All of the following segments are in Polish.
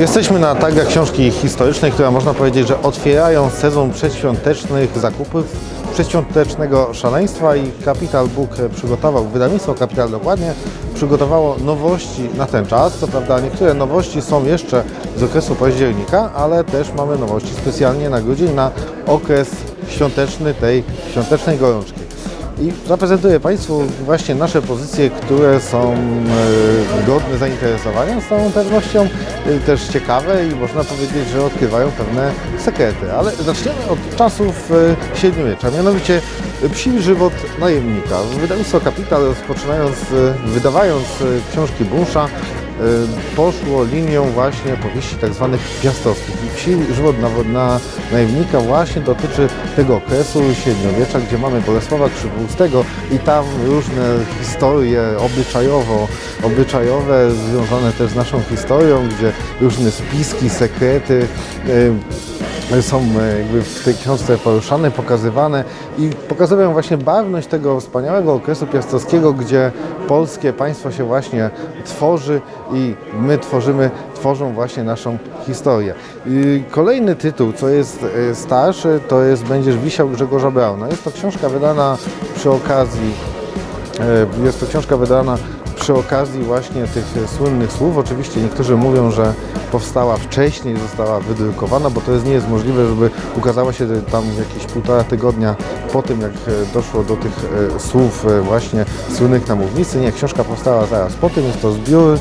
Jesteśmy na targach książki historycznej, która można powiedzieć, że otwierają sezon przedświątecznych zakupów, przedświątecznego szaleństwa i Capital Book przygotował, wydawnictwo Capital dokładnie, przygotowało nowości na ten czas. Co prawda niektóre nowości są jeszcze z okresu października, ale też mamy nowości specjalnie na grudzień, na okres świąteczny tej świątecznej gorączki. I zaprezentuję Państwu właśnie nasze pozycje, które są e, godne zainteresowania, z całą pewnością e, też ciekawe i można powiedzieć, że odkrywają pewne sekrety. Ale zaczniemy od czasów e, średniowiecza, mianowicie Psi żywot najemnika. Wydawnictwo Kapital rozpoczynając, wydawając książki Bunsza, poszło linią właśnie powieści tak zwanych piastowskich. I psi żywot na, na najemnika właśnie dotyczy tego okresu średniowiecza, gdzie mamy Bolesława Krzywółstego i tam różne historie obyczajowo, obyczajowe związane też z naszą historią, gdzie różne spiski, sekrety y, są e, jakby w tej książce poruszane, pokazywane i pokazują właśnie barwność tego wspaniałego okresu piastowskiego, gdzie polskie państwo się właśnie tworzy i my tworzymy, tworzą właśnie naszą historię. I kolejny tytuł, co jest e, starszy, to jest Będziesz wisiał Grzegorza Brauna. Jest to książka wydana przy okazji E, Jest to książka wydana przy okazji właśnie tych słynnych słów. Oczywiście niektórzy mówią, że powstała wcześniej, została wydrukowana, bo to jest, nie jest możliwe, żeby ukazała się tam jakieś półtora tygodnia po tym, jak e, doszło do tych e, słów e, właśnie słynnych na mównicy. Nie, książka powstała zaraz po tym. Jest to zbiór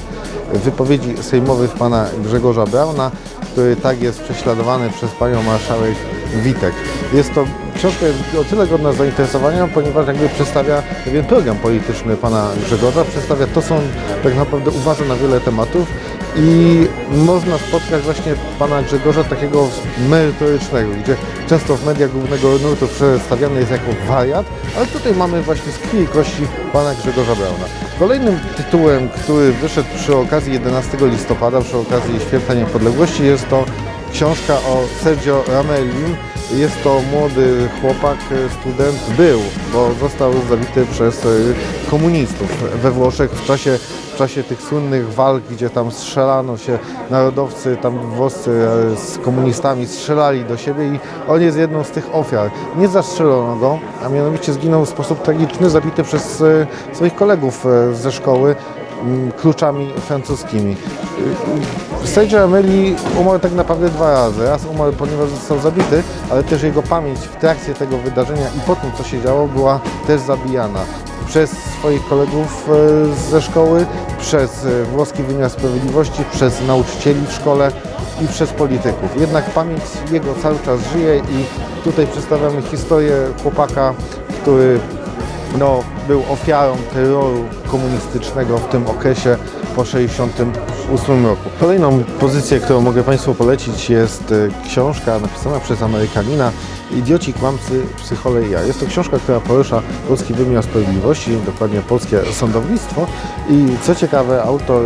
wypowiedzi sejmowych pana Grzegorza Brauna, który tak jest prześladowany przez panią marszałek Witek. Jest to książka jest o tyle godna zainteresowania, ponieważ jakby przedstawia pewien program polityczny pana Grzegorza, przedstawia to są tak naprawdę uważa na wiele tematów i można spotkać właśnie pana Grzegorza takiego merytorycznego, gdzie często w mediach głównego nurtu przedstawiany jest jako wariat, ale tutaj mamy właśnie z krwi i kości pana Grzegorza Brauna. Kolejnym tytułem, który wyszedł przy okazji 11 listopada, przy okazji Święta Niepodległości jest to książka o Sergio Ramellim. Jest to młody chłopak, student, był, bo został zabity przez e, komunistów we Włoszech w czasie, w czasie tych słynnych walk, gdzie tam strzelano się, narodowcy tam włoscy e, z komunistami strzelali do siebie i on jest jedną z tych ofiar. Nie zastrzelono go, a mianowicie zginął w sposób tragiczny, zabity przez e, swoich kolegów e, ze szkoły kluczami francuskimi. Sergio Amelli umarł tak naprawdę dwa razy. Raz umarł, ponieważ został zabity, ale też jego pamięć w trakcie tego wydarzenia i po tym, co się działo, była też zabijana przez swoich kolegów e, ze szkoły, przez e, włoski wymiar sprawiedliwości, przez nauczycieli w szkole i przez polityków. Jednak pamięć jego cały czas żyje i tutaj przedstawiamy historię chłopaka, który no, był ofiarą terroru komunistycznego w tym okresie po 1968 roku. Kolejną pozycję, którą mogę Państwu polecić jest e, książka napisana przez Amerykanina Idioci, kłamcy, psychole i ja. Jest to książka, która porusza polski wymiar sprawiedliwości, dokładnie polskie sądownictwo i co ciekawe, autor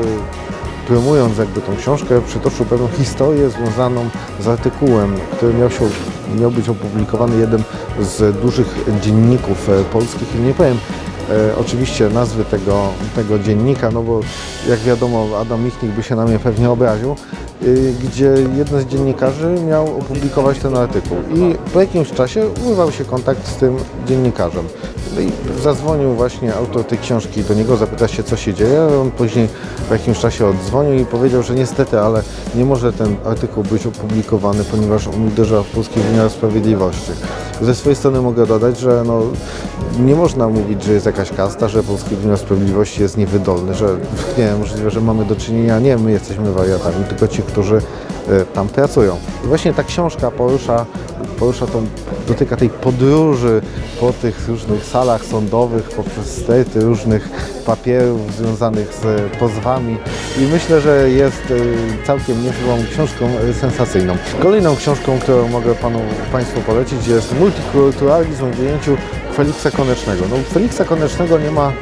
promując jakby tą książkę, przytoczył pewną historię związaną z artykułem, który miał, się, miał być opublikowany jednym z dużych dzienników e, polskich. Nie powiem e, oczywiście nazwy tego, tego dziennika, no bo jak wiadomo Adam Michnik by się na mnie pewnie obraził, gdzie jeden z dziennikarzy miał opublikować ten artykuł i po jakimś czasie urwał się kontakt z tym dziennikarzem. No i zadzwonił właśnie autor tej książki do niego, zapytał się, co się dzieje. On później po jakimś czasie oddzwonił i powiedział, że niestety, ale nie może ten artykuł być opublikowany, ponieważ on uderza w polski wymiar sprawiedliwości. Ze swojej strony mogę dodać, że no, nie można mówić, że jest jakaś kasta, że polski wymiar sprawiedliwości jest niewydolny, że nie możliwe, że mamy do czynienia, nie my jesteśmy wariatami, tylko ci, którzy e, tam pracują. I właśnie ta książka porusza, porusza tą, dotyka tej podróży po tych różnych salach sądowych, poprzez sterty różnych papierów związanych z pozwami i myślę, że jest e, całkiem niezłą książką e, sensacyjną. Kolejną książką, którą mogę panu, Państwu polecić jest Multikulturalizm w ujęciu Feliksa Konecznego. No, Feliksa Konecznego nie ma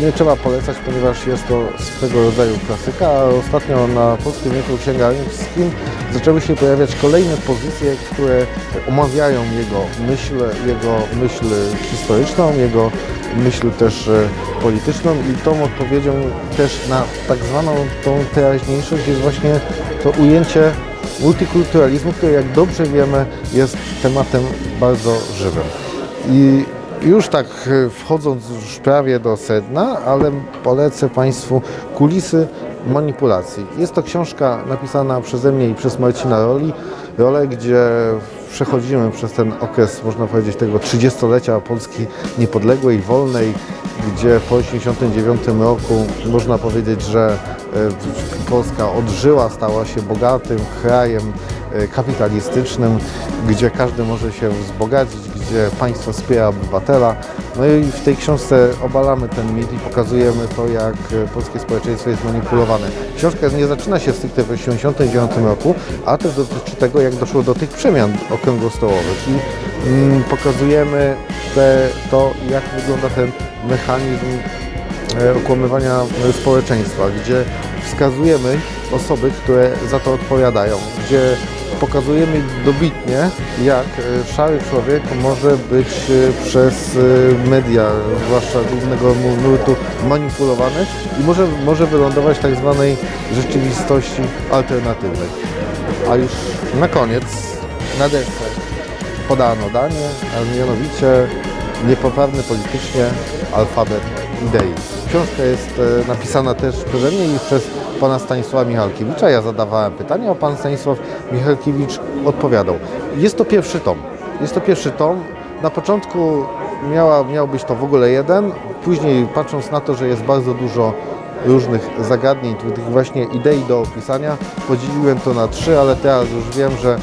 nie trzeba polecać, ponieważ jest to swego rodzaju klasyka, a ostatnio na polskim rynku księgarniarskim zaczęły się pojawiać kolejne pozycje, które omawiają jego myśl, jego myśl historyczną, jego myśl też e, polityczną i tą odpowiedzią też na tak zwaną tą teraźniejszość jest właśnie to ujęcie multikulturalizmu, który jak dobrze wiemy jest tematem bardzo żywym. I już tak e, wchodząc już prawie do sedna, ale polecę Państwu kulisy manipulacji. Jest to książka napisana przeze mnie i przez Marcina Roli, rolę, gdzie przechodzimy przez ten okres, można powiedzieć, tego 30-lecia Polski niepodległej, wolnej, gdzie po 1989 roku można powiedzieć, że e, Polska odżyła, stała się bogatym krajem e, kapitalistycznym, gdzie każdy może się wzbogacić, gdzie państwo wspiera obywatela. No i w tej książce obalamy ten mit i pokazujemy to, jak e, polskie społeczeństwo jest manipulowane. Książka nie zaczyna się stricte w 1989 roku, a też dotyczy tego, jak doszło do tych przemian okrągłostołowych i mm, pokazujemy te, to, jak wygląda ten mechanizm e, okłamywania e, społeczeństwa, gdzie wskazujemy osoby, które za to odpowiadają, gdzie pokazujemy dobitnie, jak e, szary człowiek może być e, przez e, media, zwłaszcza głównego nurtu, manipulowany i może, może wylądować w tak zwanej rzeczywistości alternatywnej. A już na koniec, na deser, podano danie, a mianowicie niepoprawny politycznie alfabet idei. Książka jest napisana też przeze mnie i przez pana Stanisława Michalkiewicza. Ja zadawałem pytania, a pan Stanisław Michalkiewicz odpowiadał. Jest to pierwszy tom. Jest to pierwszy tom. Na początku miała, miał być to w ogóle jeden, później patrząc na to, że jest bardzo dużo różnych zagadnień, tych właśnie idei do opisania, podzieliłem to na trzy, ale teraz już wiem, że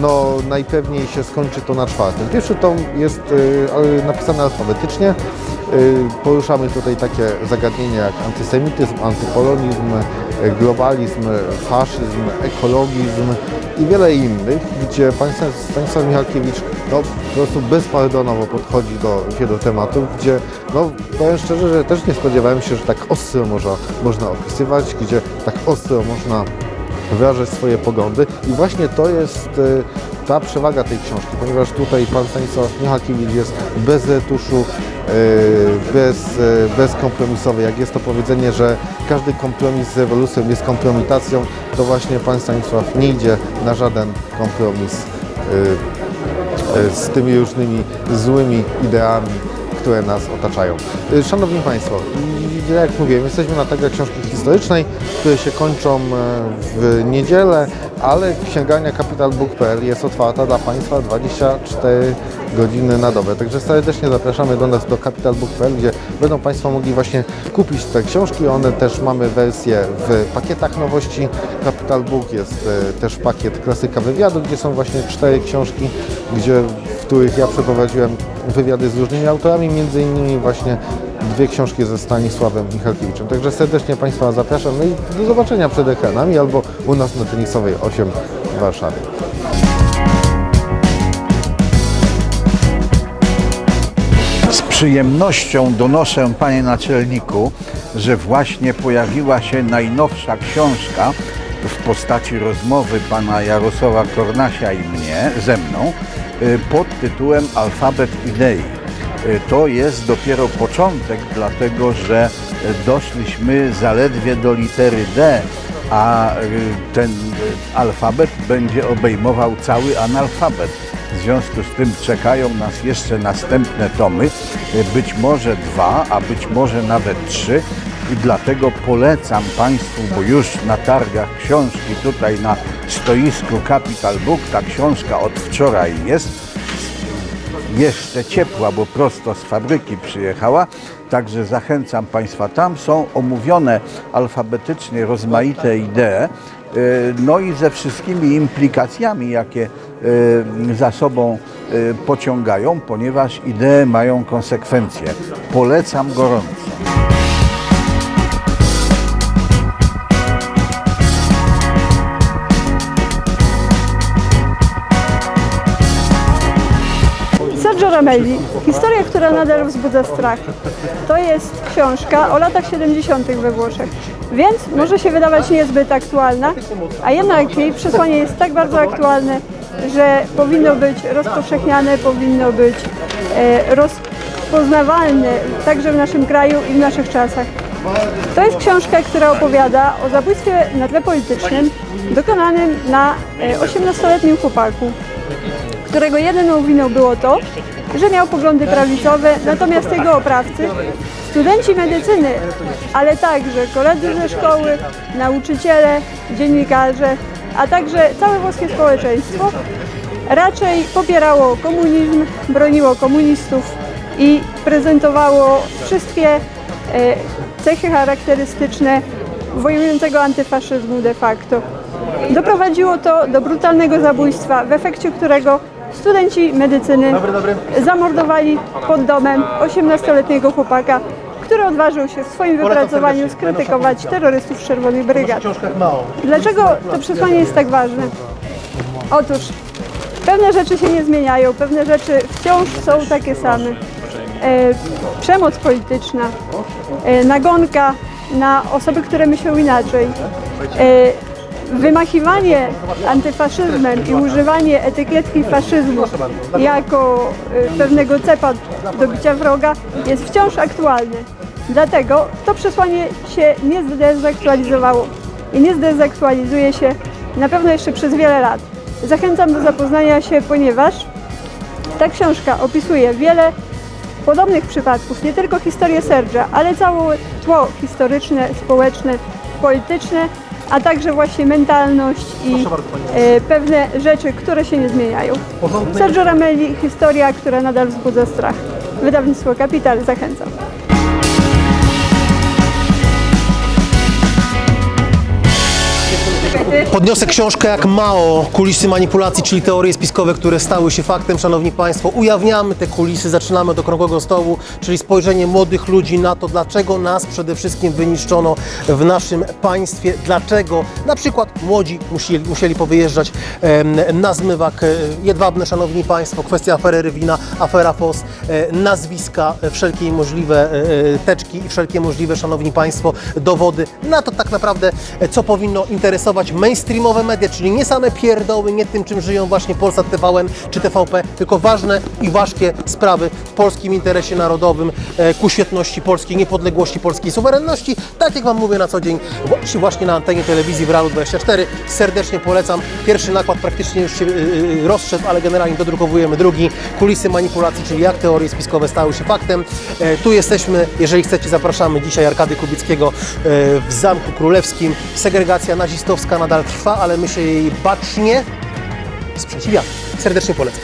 no najpewniej się skończy to na czwartym. Pierwszy tom jest y, ale napisany alfabetycznie. Y, poruszamy tutaj takie zagadnienia jak antysemityzm, antypolonizm, globalizm, faszyzm, ekologizm i wiele innych, gdzie pan Stan- Stanisław Michalkiewicz no, po prostu bezpardonowo podchodzi do wielu tematów, gdzie no, powiem szczerze, że też nie spodziewałem się, że tak ostro można, można opisywać, gdzie tak ostro można wyrażać swoje poglądy. I właśnie to jest e, ta przewaga tej książki, ponieważ tutaj pan Stanisław Michalkiewicz jest bez retuszu, e, bez, e, bezkompromisowy. Jak jest to powiedzenie, że każdy kompromis z rewolucją jest kompromitacją, to właśnie pan Stanisław nie idzie na żaden kompromis e, e, z tymi różnymi złymi ideami, które nas otaczają. Szanowni Państwo, jak mówiłem, jesteśmy na targach książki historycznej, które się kończą e, w niedzielę, ale księgarnia capitalbook.pl jest otwarta dla Państwa 24 godziny na dobę. Także serdecznie zapraszamy do nas do capitalbook.pl, gdzie będą Państwo mogli właśnie kupić te książki. One też mamy wersję w pakietach nowości. Capital Book jest e, też pakiet klasyka wywiadu, gdzie są właśnie cztery książki, gdzie, w których ja przeprowadziłem wywiady z różnymi autorami, między innymi właśnie dwie książki ze Stanisławem Michalkiewiczem. Także serdecznie Państwa zapraszam no i do zobaczenia przed ekranami albo u nas na Tenisowej 8 w Warszawie. Z przyjemnością donoszę, panie naczelniku, że właśnie pojawiła się najnowsza książka w postaci rozmowy pana Jarosława Kornasia i mnie, ze mną, y, pod tytułem Alfabet Idei. Y, To jest dopiero początek, dlatego że y, doszliśmy zaledwie do litery D, a y, ten alfabet będzie obejmował cały analfabet. W związku z tym czekają nas jeszcze następne tomy, być może dwa, a być może nawet trzy. I dlatego polecam Państwu, bo już na targach książki tutaj na stoisku Capital Book ta książka od wczoraj jest jeszcze ciepła, bo prosto z fabryki przyjechała. Także zachęcam Państwa. Tam są omówione alfabetycznie rozmaite idee, y, no i ze wszystkimi implikacjami, jakie y, za sobą y, pociągają, ponieważ idee mają konsekwencje. Polecam gorąco. Historia, która nadal wzbudza strach. To jest książka o latach 70. we Włoszech, więc może się wydawać niezbyt aktualna, a jednak jej przesłanie jest tak bardzo aktualne, że powinno być rozpowszechniane, powinno być e, roz, rozpoznawalny także w naszym kraju i w naszych czasach. To jest książka, która opowiada o zabójstwie na tle politycznym dokonanym na e, 18-letnim chłopaku, którego jedyną winą było to, że miał poglądy prawicowe, natomiast jego oprawcy, studenci medycyny, ale także koledzy ze szkoły, nauczyciele, dziennikarze, a także całe włoskie społeczeństwo raczej popierało komunizm, broniło komunistów i prezentowało wszystkie e, cechy charakterystyczne wojującego antyfaszyzmu de facto. Doprowadziło to do brutalnego zabójstwa, w efekcie którego studenci medycyny zamordowali pod domem 18-letniego chłopaka, który odważył się w swoim wypracowaniu skrytykować terrorystów z Czerwonych Brygad. Dlaczego to przesłanie jest tak ważne? Otóż pewne rzeczy się nie zmieniają, pewne rzeczy wciąż są takie same. E, przemoc polityczna, e, nagonka na osoby, które myślą inaczej, e, wymachiwanie antyfaszyzmem i używanie etykietki faszyzmu jako e, pewnego cepa do bicia wroga jest wciąż aktualne. Dlatego to przesłanie się nie zdezaktualizowało i nie zdezaktualizuje się na pewno jeszcze przez wiele lat. Zachęcam do zapoznania się, ponieważ ta książka opisuje wiele podobnych przypadków, nie tylko historię Sergia, ale całe tło historyczne, społeczne, polityczne, a także właśnie mentalność i e, pewne rzeczy, które się nie zmieniają. Sergio Ramelli, historia, która nadal wzbudza strach. Wydawnictwo Kapital, zachęcam. Podniosę książkę jak Mao, kulisy manipulacji, czyli teorie spiskowe, które stały się faktem, szanowni państwo. Ujawniamy te kulisy, zaczynamy od okrągłego stołu, czyli spojrzenie młodych ludzi na to, dlaczego nas przede wszystkim wyniszczono w naszym państwie, dlaczego na przykład młodzi musieli, musieli powyjeżdżać na zmywak e, jedwabne, szanowni państwo, kwestia afery Rywina, afera FOS, e, nazwiska, e, wszelkie możliwe teczki i wszelkie możliwe, szanowni państwo, dowody na to tak naprawdę, co powinno interesować mainstreamowe media, czyli nie same pierdoły, nie tym, czym żyją właśnie Polsat TVN czy TVP, tylko ważne i ważkie sprawy w polskim interesie narodowym, e, ku świetności polskiej, niepodległości, polskiej suwerenności, tak jak Wam mówię na co dzień, właśnie- na antenie telewizji w Realu 24. Serdecznie polecam. Pierwszy nakład praktycznie już się y, y, rozszedł, ale generalnie dodrukowujemy drugi. Kulisy manipulacji, czyli jak teorie spiskowe stały się faktem. E, Tu jesteśmy, jeżeli chcecie, zapraszamy dzisiaj Arkady Kubickiego e, w Zamku Królewskim. Segregacja nazistowska nadal trwa, ale my się jej bacznie sprzeciwiamy. Serdecznie polecam.